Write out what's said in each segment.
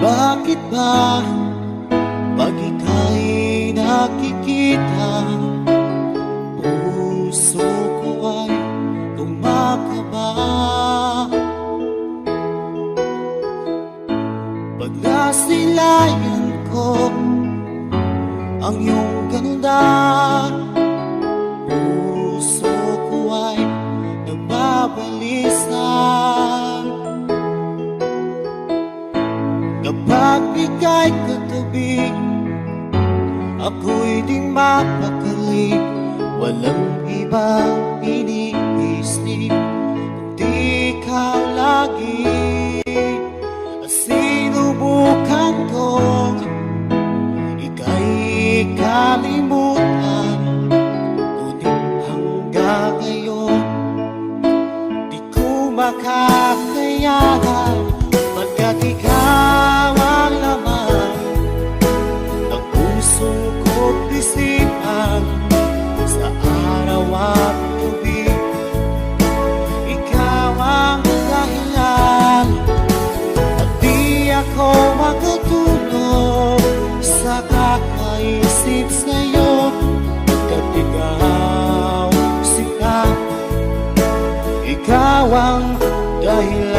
Bakit ba pag ika'y nakikita Puso ko ay kumakaba Pag nasilayan ko ang iyong ganda nagbabalisan Kapag ika'y katabi Ako'y di mapakali Walang ibang iniisip Kundi ikaw lagi. At sinubukan kong Ika'y kalimutan. Ngunit hanggang ngayon puso ko't Sa araw at gabi. Ikaw ang dahilan At di ako makatulog Sa kakaisip sa'yo. Pagkat ikaw sila ikaw ang dahilan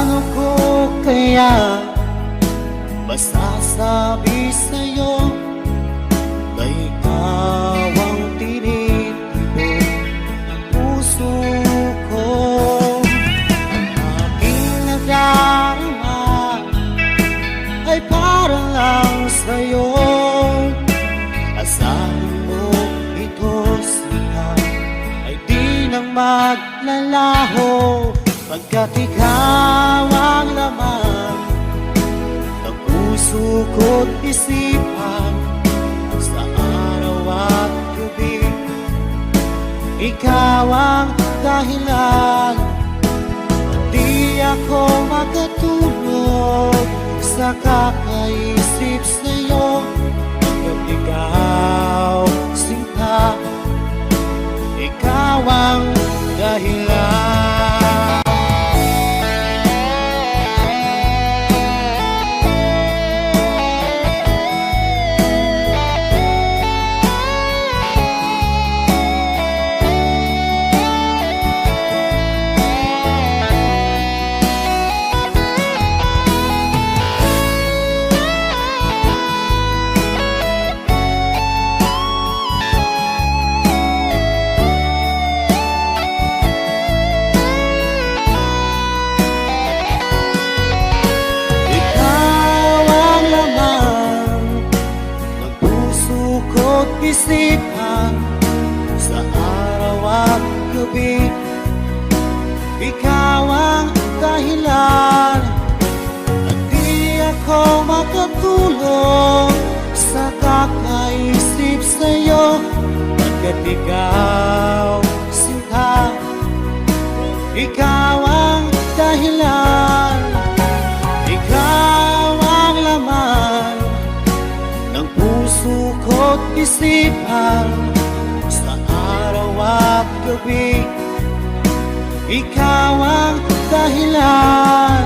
Paano ko kaya masasabi sa'yo na ikaw ang tinitibok ng puso ko. Aking nadarama ay para lang sa'yo. Asahan mo ito sila ay di nang maglalaho. Pagkat Ikaw ang dahilan. Di ako makatulog sa kakaisip sa'yo puso ko't isipan sa araw at gabi. Ikaw ang dahilan at di ako makatulog sa kakaisip sa'yo pagkat ikaw sinta. Ikaw ang dahilan isipan sa araw at gabi. Ikaw ang dahilan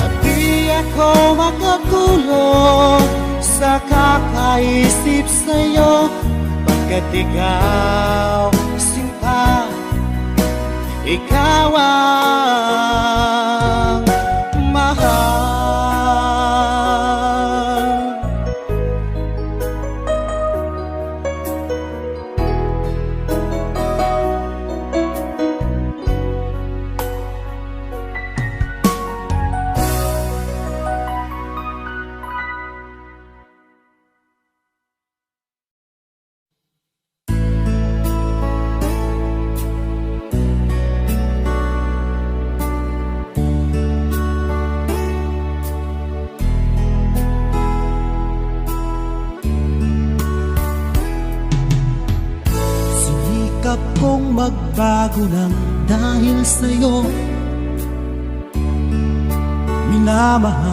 at di ako makatulog sa kakaisip sa'yo pagkat ikaw sinta. Ikaw ang Sinikap kong magbago lang dahil sa'yo. Minamahal